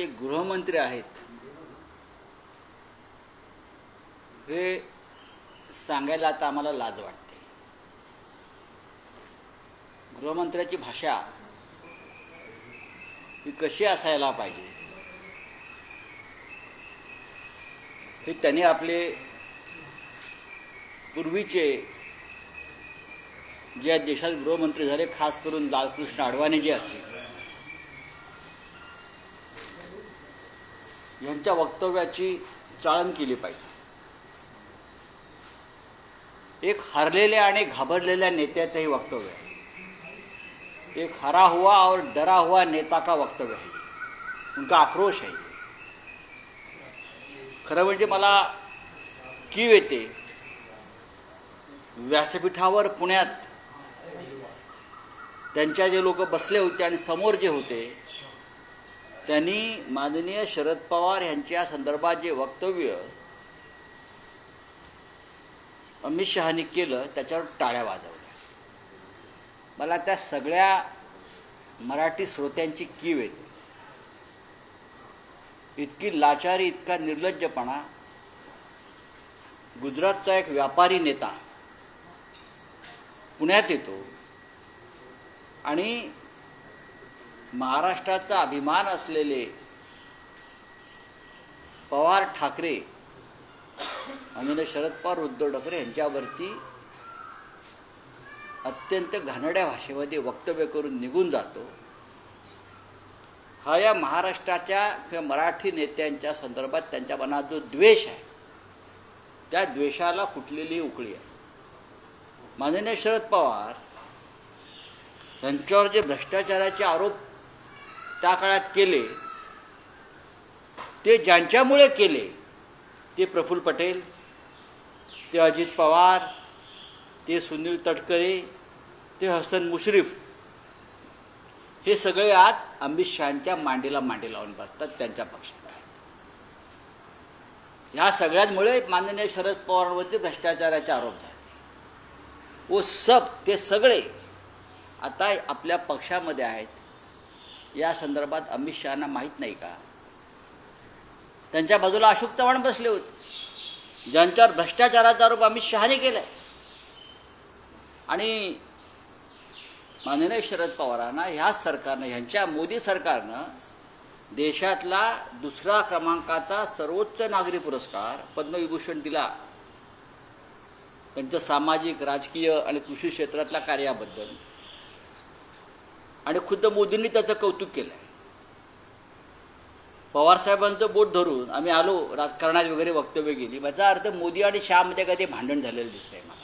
महाराष्ट्राचे गृहमंत्री आहेत हे सांगायला आता आम्हाला लाज वाटते. गृहमंत्र्याची भाषा ही कशी असायला पाहिजे? हे त्यांनी आपले पूर्वीचे ज्या देशात गृहमंत्री झाले खास करून लालकृष्ण अडवाणी जे असतील यांच्या वक्तव्याची चाळण केली पाहिजे. एक हरलेल्या आणि घाबरलेल्या नेत्याचंही वक्तव्य आहे. एक हरा हुआ और डरा हुआ नेता का वक्तव्य है उनका आक्रोश है खरं म्हणजे मला कीव येते. व्यासपीठावर पुण्यात त्यांच्या जे लोक बसले होते आणि समोर जे होते त्यांनी माननीय शरद पवार यांच्या संदर्भात जे वक्तव्य अमित शहानी केलं त्याच्यावर टाळ्या वाजवल्या. मला त्या सगळ्या मराठी श्रोत्यांची कीव येते. इतकी लाचारी इतका निर्लज्जपणा. गुजरातचा एक व्यापारी नेता पुण्यात येतो आणि महाराष्ट्राचा अभिमान असलेले पवार ठाकरे आणि शरद पवार उद्धव ठाकरे यांच्यावरती अत्यंत घाणड्या भाषेमध्ये वक्तव्य करून निघून जातो. हा या महाराष्ट्राच्या किंवा मराठी नेत्यांच्या संदर्भात त्यांच्या मनात जो द्वेष आहे त्या द्वेषाला फुटलेली उकळी आहे. माननीय शरद पवार यांच्यावर जे भ्रष्टाचाराचे आरोप त्या काळात केले ते ज्यांच्यामुळे केले ते प्रफुल्ल पटेल ते अजित पवार ते सुनील तटकरे ते हसन मुश्रीफ हे सगळे आज अमित शहाच्या मांडीला मांडी लावून बसतात त्यांच्या पक्षात. ह्या सगळ्यांमुळे माननीय शरद पवारांवरती भ्रष्टाचाराचे आरोप झाले. व सब ते सगळे आता आपल्या पक्षामध्ये आहेत. या संदर्भात अमित शहाना माहीत नाही का? त्यांच्या बाजूला अशोक चव्हाण बसले होते. ज्यांच्यावर भ्रष्टाचाराचा आरोप अमित शहाने केलाय. आणि माननीय शरद पवारांना ह्याच सरकारनं ह्यांच्या मोदी सरकारनं देशातला दुसरा क्रमांकाचा सर्वोच्च नागरी पुरस्कार पद्मविभूषण दिला. त्यांचं सामाजिक राजकीय आणि कृषी क्षेत्रातल्या कार्याबद्दल. आणि खुद्द मोदींनी त्याचं कौतुक केलं आहे पवारसाहेबांचं बोट धरून आम्ही आलो राजकारणात वगैरे वक्तव्य केली. याचा अर्थ मोदी आणि शहामध्ये कधी भांडण झालेलं दिसतंय मला.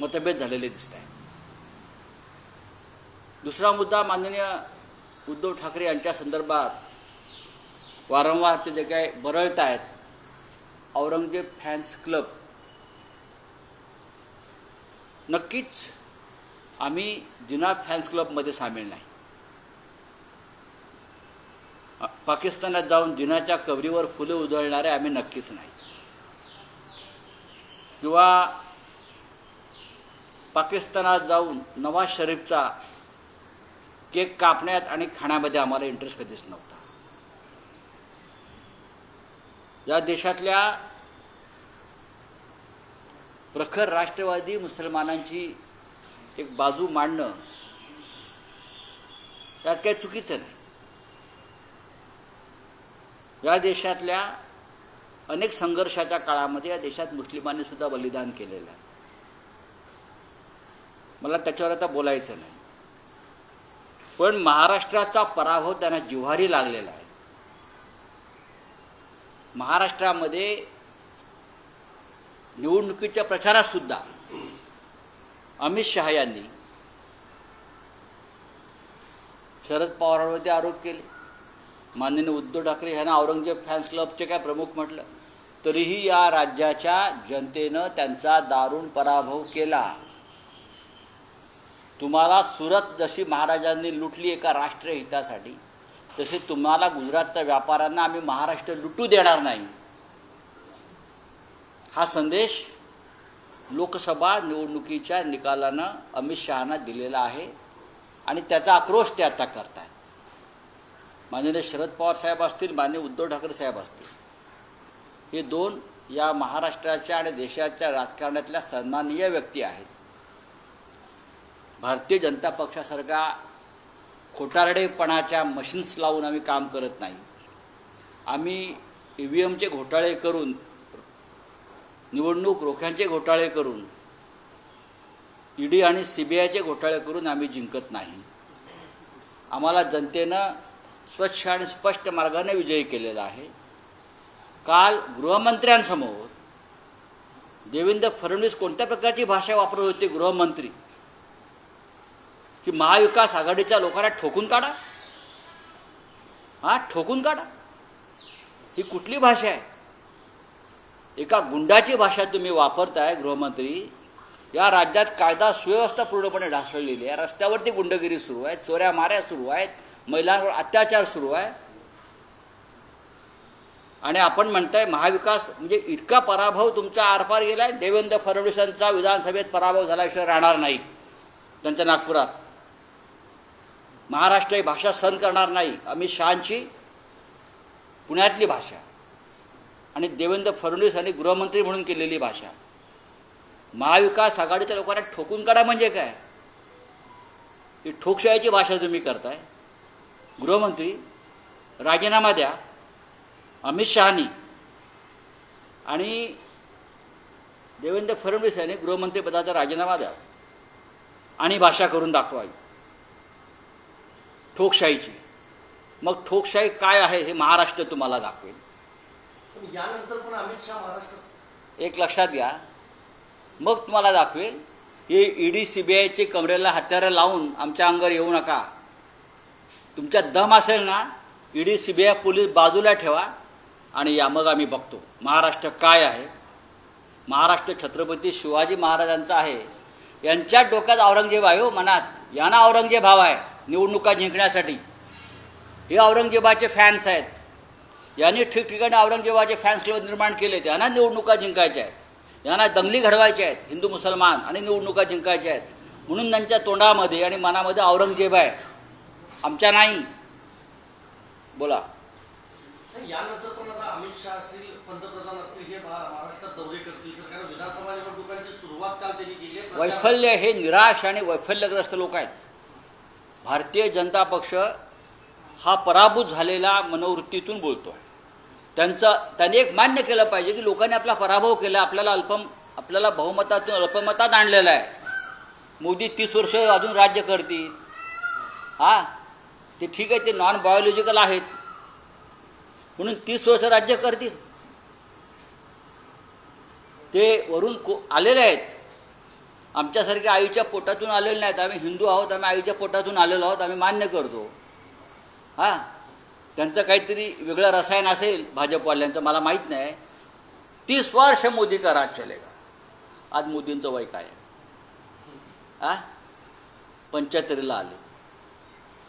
मतभेद झालेले दिसत आहे दुसरा मुद्दा माननीय उद्धव ठाकरे यांच्या संदर्भात वारंवार ते जे काय बरळत आहेत औरंगजेब फॅन्स क्लब. नक्कीच आम्ही जुना फॅन्स क्लबमध्ये सामील नाही. पाकिस्तानात जाऊन जिनाच्या कबरीवर फुलं उधळणारे आम्ही नक्कीच नाही. किंवा पाकिस्तानात जाऊन नवाज शरीफचा केक कापण्यात आणि खाण्यामध्ये आम्हाला इंटरेस्ट कधीच नव्हता. या देशातल्या प्रखर राष्ट्रवादी मुसलमानांची एक बाजू मांडणं. त्यात काही चुकीचं नाही. या देशातल्या अनेक संघर्षाच्या काळामध्ये या देशात मुस्लिमांनी सुद्धा बलिदान केलेलं आहे. मला त्याच्यावर आता बोलायचं नाही. पण महाराष्ट्राचा पराभव त्यांना जिव्हारी लागलेला आहे. महाराष्ट्रामध्ये निवडणुकीच्या प्रचारात सुद्धा अमित शहा यांनी शरद पवारांवरती आरोप केले. माननीय उद्धव ठाकरे यांना औरंगजेब फॅन्स क्लबचे काय प्रमुख म्हटलं? तरीही या राज्याच्या जनतेनं त्यांचा दारुण पराभव केला. तुम्हाला सुरत जशी महाराजांनी लुटली एका राष्ट्रीय हितासाठी तसे तुम्हाला गुजरातच्या व्यापाऱ्यांना आम्ही महाराष्ट्र लुटू देणार नाही. हा संदेश लोकसभा निवडणुकीच्या निकालानं अमित शहाना दिलेला आहे आणि त्याचा आक्रोश ते आता करतायत. माननीय शरद पवार साहेब असतील माननीय उद्धव ठाकरे साहेब असतील. हे दोन या महाराष्ट्राच्या आणि देशाच्या राजकारणातल्या सन्माननीय व्यक्ती आहेत. भारतीय जनता पक्षासारखा खोटारडेपणाच्या मशीन्स लावून आम्ही काम करत नाही. आम्ही ई व्ही एमचे घोटाळे करून निवडणूक रोख्यांचे घोटाळे करून ईडी आणि सीबीआयचे घोटाळे करून आम्ही जिंकत नाही. आम्हाला जनतेनं स्वच्छ आणि स्पष्ट मार्गाने विजयी केलेला आहे. काल गृहमंत्र्यांसमोर देवेंद्र फडणवीस कोणत्या प्रकारची भाषा वापरत होती गृहमंत्री? की महाविकास आघाडीच्या लोकांना ठोकून काढा? हा ठोकून काढा. ही कुठली भाषा आहे? एका गुंडाची भाषा तुम्ही वापरताय गृहमंत्री. या राज्यात कायदा सुव्यवस्था पूर्णपणे ढासळलेली आहे. रस्त्यावरती गुंडगिरी सुरू आहे चोऱ्या माऱ्या सुरू आहेत महिलांवर अत्याचार सुरू आहे. आणि आपण म्हणताय महाविकास म्हणजे इतका पराभव तुमचा आरपार गेलाय देवेंद्र फडणवीसांचा विधानसभेत पराभव झाल्याशिवाय राहणार नाही त्यांच्या नागपुरात. महाराष्ट्र ही भाषा सहन करणार नाही. अमित शहांची पुण्यातली भाषा. आणि देवेंद्र फडणवीस यांनी गृहमंत्री म्हणून केलेली भाषा. महाविकास आघाडीच्या लोकांना ठोकून काढा म्हणजे काय? ही ठोकशाहीची भाषा तुम्ही करताय. गृहमंत्री राजीनामा द्या. अमित शहानी आणि देवेंद्र फडणवीस यांनी गृहमंत्रीपदाचा राजीनामा द्या आणि भाषा करून दाखवावी. ठोकशाहीची. मग ठोकशाही काय आहे हे महाराष्ट्र तुम्हाला दाखवेल. पण यानंतर पण अमित शहा महाराष्ट्रात एक लक्षात घ्या. मग तुम्हाला दाखवेल हे ईडी सीबीआयचे कमरेला हत्यारं लावून आमच्या अंगावर येऊ नका. तुमच्या दम असेल ना ED C B I police बाजूला ठेवा आणि या मग आम्ही बघतो. महाराष्ट्र काय आहे? महाराष्ट्र छत्रपती शिवाजी महाराजांचा आहे. यांच्या डोक्यात औरंगजेब आहे हो मनात. यांना औरंगजेब हवा आहे निवडणुका जिंकण्यासाठी. हे औरंगजेबाचे फॅन्स आहेत. यांनी ठिकठिकाणी औरंगजेबाचे फॅन्स क्लब निर्माण केले त्यांना निवडणुका जिंकायच्या आहेत. यांना दंगली घडवायच्या आहेत. हिंदू मुसलमान आणि निवडणुका जिंकायच्या आहेत. म्हणून त्यांच्या तोंडामध्ये आणि मनामध्ये औरंगजेब आहे. आमच्या नाही. बोला. यानंतर पण आता अमित शहा असतील पंतप्रधान असतील हे महा- महाराष्ट्रात दौरे करतील. कारण विधानसभा निवडणुकांची सुरुवात काल त्यांनी केली आहे. वैफल्य हे निराश आणि वैफल्यग्रस्त लोक आहेत. भारतीय जनता पक्ष हा पराभूत झालेला मनोवृत्तीतून बोलतो त्यांचं त्यांनी एक मान्य केलं पाहिजे की लोकांनी आपला पराभव केला आपल्याला अल्प आपल्याला बहुमतातून अल्पमतात आणलेला आहे. मोदी तीस वर्ष अजून राज्य करतील. हा? ते ठीक आहे ते नॉन बायोलॉजिकल आहेत. म्हणून तीस वर्ष राज्य करतील. ते वरून को आलेले आहेत. आमच्यासारख्या आईच्या पोटातून आलेले नाहीत. आम्ही हिंदू आहोत आम्ही आईच्या पोटातून आलेलो आहोत आम्ही मान्य करतो. हां? त्यांचं काहीतरी वेगळं रसायन असेल भाजपवाल्यांचं मला माहीत नाही. तीस वर्ष मोदी का राज चलेगा? आज मोदींचं वय काय आहे? आ? पंच्याहत्तरीला आले.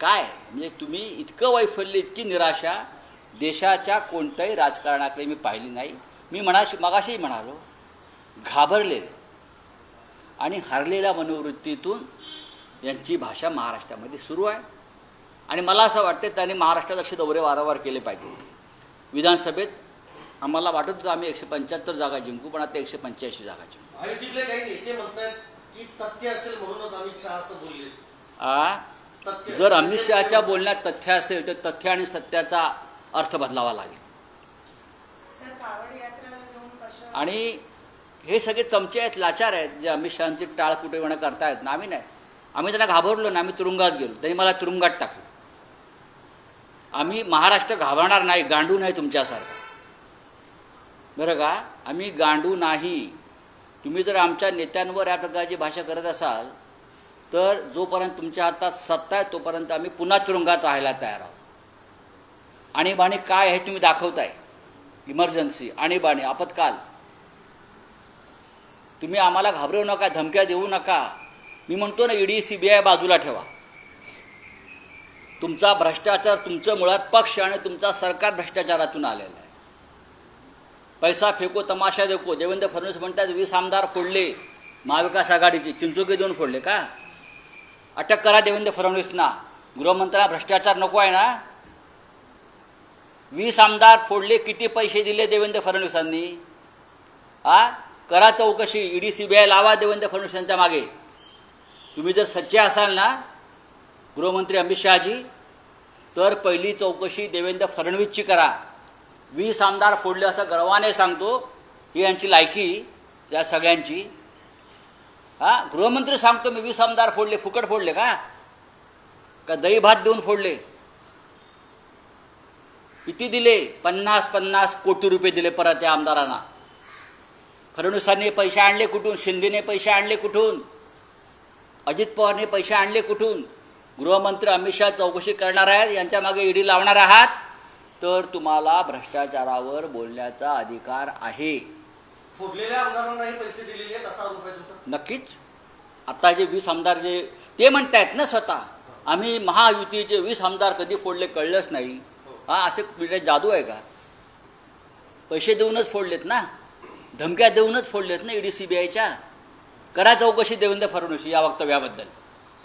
काय? म्हणजे तुम्ही इतकं वैफल्य इतकी निराशा देशाच्या कोणत्याही राजकारणाकडे मी पाहिली नाही. मी म्हणाशी मगाशी म्हणालो घाबरलेले आणि हरलेल्या मनोवृत्तीतून यांची भाषा महाराष्ट्रामध्ये सुरू आहे. आणि मला असं वाटतं त्यांनी महाराष्ट्रात असे दौरे वारंवार केले पाहिजे. विधानसभेत आम्हाला वाटत होतं आम्ही एकशे पंच्याहत्तर जागा जिंकू पण आता एकशे पंच्याऐंशी जागा जिंकू. महायुतीतले काही नेते म्हणतायत की तथ्य असेल म्हणूनच अमित शहा असं बोलले. आ? तथ्य. जर अमित शहाच्या बोलण्यात तथ्य असेल तर तथ्य आणि सत्याचा अर्थ बदलावा लागेल. सर कावड यात्रा घेऊन कशा आणि हे सगळे चमचे आहेत लाचार आहेत जे अमित शहाची टाळ कुटेपणा करतायत. ना आम्ही नाही. आम्ही त्यांना घाबरलो ना आम्ही तुरुंगात गेलो. त्यांनी मला तुरुंगात टाकलं. आम्ही महाराष्ट्र घाबरणार नाही गांडू नाही तुमच्यासारखा. बरं का? आम्ही गांडू नाही. तुम्ही जर आमच्या नेत्यांवर या प्रकारची भाषा करत असाल तर जोपर्यंत तुमच्या हातात सत्ता आहे तोपर्यंत आम्ही पुन्हा तुरुंगात राहायला तयार आहोत. आणीबाणी काय आहे तुम्ही दाखवताय? इमर्जन्सी आणीबाणी आपत्काल. तुम्ही आम्हाला घाबरवू नका धमक्या देऊ नका. मी म्हणतो ना ईडी सी बी आय बाजूला ठेवा. तुमचा भ्रष्टाचार तुमचं मुळात पक्ष आणि तुमचा सरकार भ्रष्टाचारातून आलेला आहे. पैसा फेको तमाशा देखो. देवेंद्र फडणवीस म्हणतात वीस आमदार फोडले महाविकास आघाडीचे. चिंचोके देऊन फोडले का? अटक करा देवेंद्र फडणवीसना. गृहमंत्र्यांना भ्रष्टाचार नको आहे ना? वीस आमदार फोडले किती पैसे दिले देवेंद्र फडणवीसांनी? आ? करा चौकशी. ईडी सीबीआय लावा देवेंद्र फडणवीस यांच्या मागे. तुम्ही जर सच्चे असाल ना गृहमंत्री अमित शहाजी तर पहिली चौकशी देवेंद्र फडणवीसची करा. वीस आमदार फोडले असं गर्वाने सांगतो ही यांची लायकी या सगळ्यांची. हा गृहमंत्री सांगतो मी वीस आमदार फोडले फुकट फोडले का? का दही भात देऊन फोडले? किती दिले? पन्नास पन्नास कोटी रुपये दिले परत त्या आमदारांना. फडणवीसांनी पैसे आणले कुठून? शिंदेने पैसे आणले कुठून? अजित पवारने पैसे आणले कुठून? गृहमंत्री अमित शहा चौकशी करणार आहेत यांच्या मागे ईडी लावणार आहात. तर तुम्हाला भ्रष्टाचारावर बोलण्याचा अधिकार आहे. नक्कीच. आता जे वीस आमदार जे ते म्हणतायत ना स्वतः. आम्ही महायुतीचे वीस आमदार कधी फोडले कळलंच नाही. हा असे म्हणजे जादू आहे का? पैसे देऊनच फोडलेत ना? धमक्या देऊनच फोडलेत ना ईडी सीबीआयच्या करा चौकशी देवेंद्र फडणवीस या वक्तव्याबद्दल.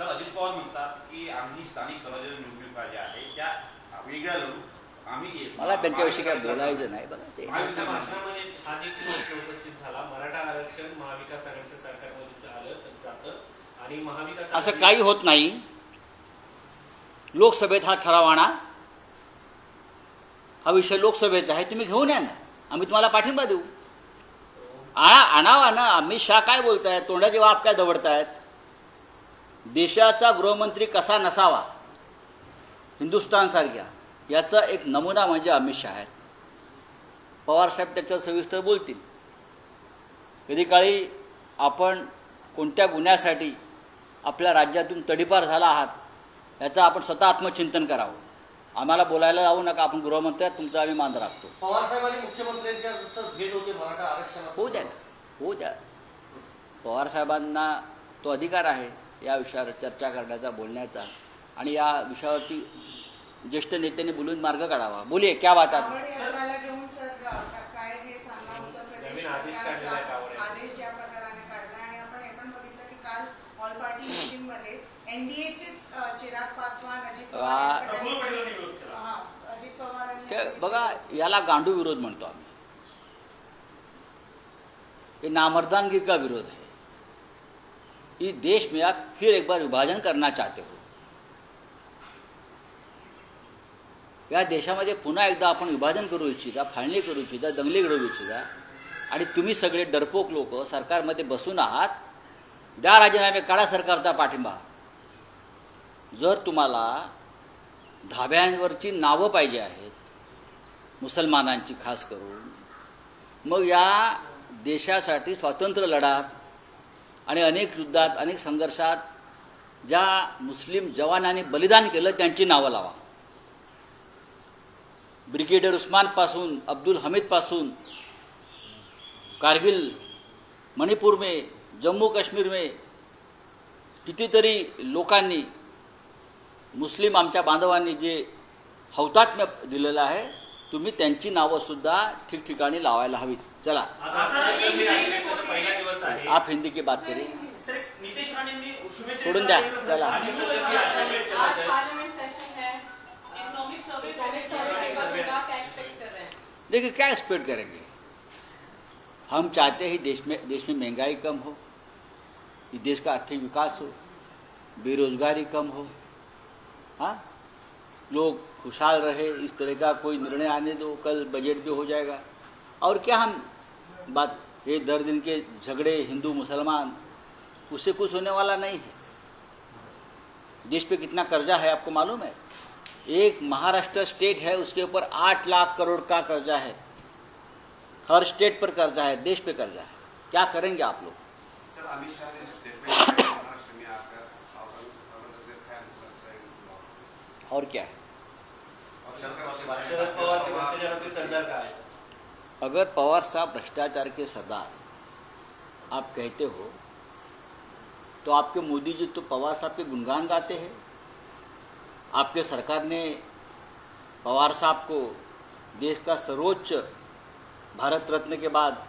सर अजित पवार म्हणतात की आम्ही स्थानिक स्वराज्य निवडणुका ज्या आहेत त्या वेगळ्या लढू आम्ही मला त्यांच्याविषयी काय बोलायचं नाही बघा ते त्यांच्या भाषणामध्ये हा देखील मुद्दा उपस्थित झाला मराठा आरक्षण महाविकास आघाडीच्या आलं तर जातं. आणि महाविकास असं काही होत नाही. लोकसभेत हा ठराव आणा. हा विषय लोकसभेचा आहे तुम्ही घेऊन या ना. आम्ही तुम्हाला पाठिंबा देऊ. आणा आणावा ना. अमित शहा काय बोलतायत? तोंडाचे वाप काय दवडतायत? देशाचा गृहमंत्री कसा नसावा? हिंदुस्थानसारख्या. याचा एक नमुना म्हणजे अमित शहा आहेत. पवारसाहेब त्याच्यावर सविस्तर बोलतील. कधी काळी आपण कोणत्या गुन्ह्यासाठी आपल्या राज्यातून तडीपार झाला आहात याचं आपण स्वतः आत्मचिंतन करावं. आम्हाला बोलायला लावू नका आपण गृहमंत्री आहात, तुमचा आम्ही मान राखतो. पवार साहेब आणि मुख्यमंत्र्यांची आज जसं भेट होते मराठा आरक्षणाचं होऊ द्या होऊ द्या. पवार साहेबांना तो अधिकार आहे. या विषयावर चर्चा करण्याचा बोलण्याचा. आणि या विषयावरती ज्येष्ठ नेत्यांनी बोलून मार्ग काढावा. बोलिये क्या बात आहे? हे आहे हे. हा, बघा याला गांडू विरोध म्हणतो आम्ही. नामर्दांगी का विरोध है इस देश में आप फिर एक बार विभाजन करना चाहते हो। या देशामध्ये पुन्हा एकदा आपण विभाजन करू इच्छिता फाळणी करू इच्छिता दंगली घडवू इच्छिता आणि तुम्ही सगळे डरपोक लोक सरकारमध्ये बसून आहात द्या राजीनामे काढा सरकारचा पाठिंबा. जर तुम्हाला धाब्यांवरची नावं पाहिजे आहेत मुसलमानांची खास करून मग या देशासाठी स्वातंत्र्य लढात आणि अनेक युद्धात अनेक संघर्षात ज्या मुस्लिम जवानांनी बलिदान केलं त्यांची नावं लावा. ब्रिगेडियर उस्मानपासून अब्दुल हमीदपासून कारगिल मणिपूर में जम्मू काश्मीर में कितीतरी लोकांनी मुस्लिम आमच्या बांधवांनी जे हौतात्म्य दिलेलं आहे तुम्ही त्यांची नावं सुद्धा ठिकठिकाणी लावायला हवीत. चला. आज आजचा गंभीर अधिवेशनाचा पहिला दिवस आहे. आप हिंदी की बात करें. सर नितेश राणेंनी शुभेच्छा सोडून द्या, दिल्या. चला. आणि सदस्य आजच्या वेळेस आज केलं. पार्लियामेंट सेशन है इकोनॉमिक सर्वे इकोनॉमिक सर्वे के बाद होगा क्या एक्सपेक्ट कर रहे हैं? देखिए क्या एक्सपेक्ट करेंगे? हम चाहते हैं देश में देश में महंगाई कम हो ये देश का आर्थिक विकास हो बेरोजगारी कम हो। हाँ? लोग खुशहाल रहे इस तरह का कोई निर्णय आने दो कल बजट भी हो जाएगा। और क्या हम बात ये दर दिन के झगड़े हिंदू मुसलमान उससे कुछ होने वाला नहीं है। देश पे कितना कर्जा है आपको मालूम है? एक महाराष्ट्र स्टेट है उसके ऊपर आठ लाख करोड़ का कर्जा है। हर स्टेट पर कर्जा है देश पे कर्जा है। क्या करेंगे आप लोग? और क्या है? अगर पवार साहब भ्रष्टाचार के सरदार आप कहते हो तो आपके मोदी जी तो पवार साहब के गुणगान गाते हैं। आपके सरकार ने पवार साहब को देश का सर्वोच्च भारत रत्न के बाद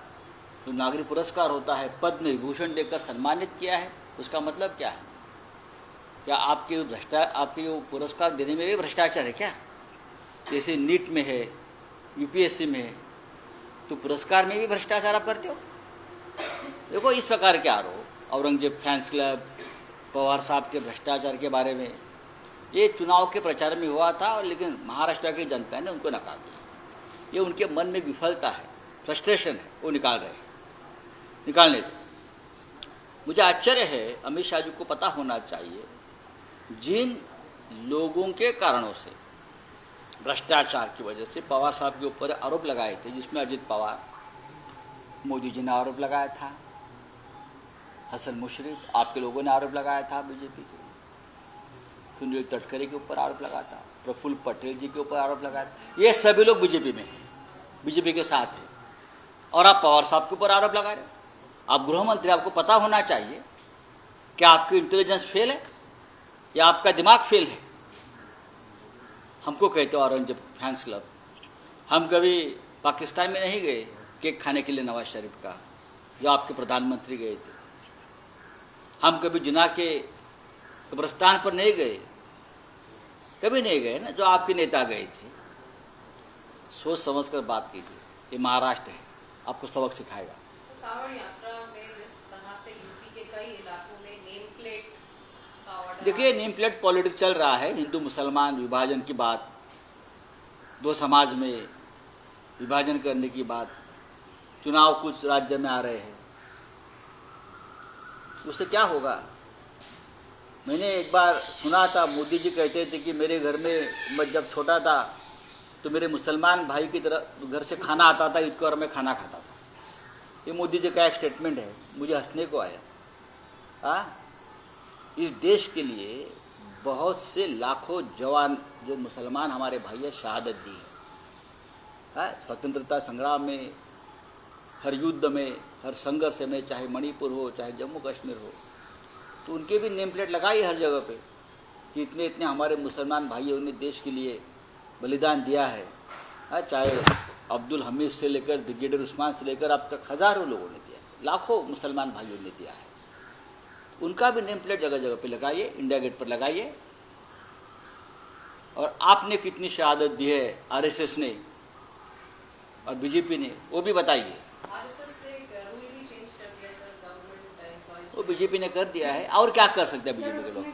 जो नागरिक पुरस्कार होता है, पद्म विभूषण देकर सम्मानित किया है, उसका मतलब क्या है? क्या आपके भ्रष्टा, आपके वो पुरस्कार देने में भी भ्रष्टाचार है क्या? जैसे नीट में है यूपीएससी में है तो पुरस्कार में भी भ्रष्टाचार आप करते हो? देखो, इस प्रकार के आरोप, औरंगज़ेब फैंस क्लब, पवार साहब के भ्रष्टाचार के बारे में, ये चुनाव के प्रचार में हुआ था और लेकिन महाराष्ट्र की जनता ने उनको नकार दिया। ये उनके मन में विफलता है, फ्रस्ट्रेशन है, वो निकाल रहे हैं। निकालने दो। मुझे आश्चर्य है, अमित शाह जी को पता होना चाहिए, जिन लोगों के कारणों से भ्रष्टाचार की वजह से पवार साहब के ऊपर आरोप लगाए थे, जिसमें अजित पवार, मोदी जी ने आरोप लगाया था, हसन मुशरफ, आपके लोगों ने आरोप लगाया था बीजेपी के सुनील तटकरे के ऊपर आरोप लगाया था, प्रफुल्ल पटेल जी के ऊपर आरोप लगाया था। ये सभी लोग बीजेपी में हैं, बीजेपी के साथ हैं। और आप पवार साहब के ऊपर आरोप लगा रहे आप गृह मंत्री आपको पता होना चाहिए कि आपकी इंटेलिजेंस फेल है या आपका दिमाग फेल है। हमको कहते औरंगज़ेब फैंस क्लब। हम कभी पाकिस्तान में नहीं गए केक खाने के लिए नवाज़ शरीफ का, जो आपके प्रधानमंत्री गए थे। हम कभी जिना के कब्रस्तान पर नहीं गए? कभी नहीं गए ना, जो आपके नेता गए थे। सोच समझ कर बात कीजिए, ये महाराष्ट्र है, आपको सबक सिखाएगा कावड़ यात्रा में जिस तरह से यूपी के कई इलाकों में नेम प्लेट का ऑर्डर देखिए, नेम प्लेट पॉलिटिक्स चल रहा है। हिंदू, मुसलमान विभाजन की बात, दो समाज में विभाजन करने की बात, चुनाव कुछ राज्य में आ रहे हैं। उससे क्या होगा? मैंने एक बार सुना था, मोदी जी कहते थे कि मेरे घर में मैं जब छोटा था तो मेरे मुसलमान भाई की तरह घर से खाना आता था, ईद को और मैं खाना खाता था। ये मोदी जी का एक स्टेटमेंट है, मुझे हंसने को आया। हाँ? इस देश के लिए बहुत से लाखों जवान जो मुसलमान हमारे भाई है शहादत दी है। हाँ, स्वतंत्रता संग्राम में हर युद्ध में हर संघर्ष में चाहे मणिपुर हो चाहे जम्मू कश्मीर हो तो उनके भी नेम प्लेट लगाई हर जगह पे कि इतने इतने हमारे मुसलमान भाइयों ने देश के लिए बलिदान दिया है। हाँ, चाहे अब्दुल हमीद से लेकर ब्रिगेडियर उस्मान से लेकर अब तक हज़ारों लोगों ने दिया लाखों मुसलमान भाइयों ने दिया है। उनका भी नेम प्लेट जगह जगह पे लगाइए इंडिया गेट पर लगाइए। और आपने कितनी शहादत दी है आरएसएस ने और बीजेपी ने वो भी बताइए। आरएसएस ने रूल भी चेंज कर दिया सर गवर्नमेंट एम्प्लॉयज़ वो बीजेपी ने कर दिया है। और क्या कर सकते हैं बीजेपी के लोग?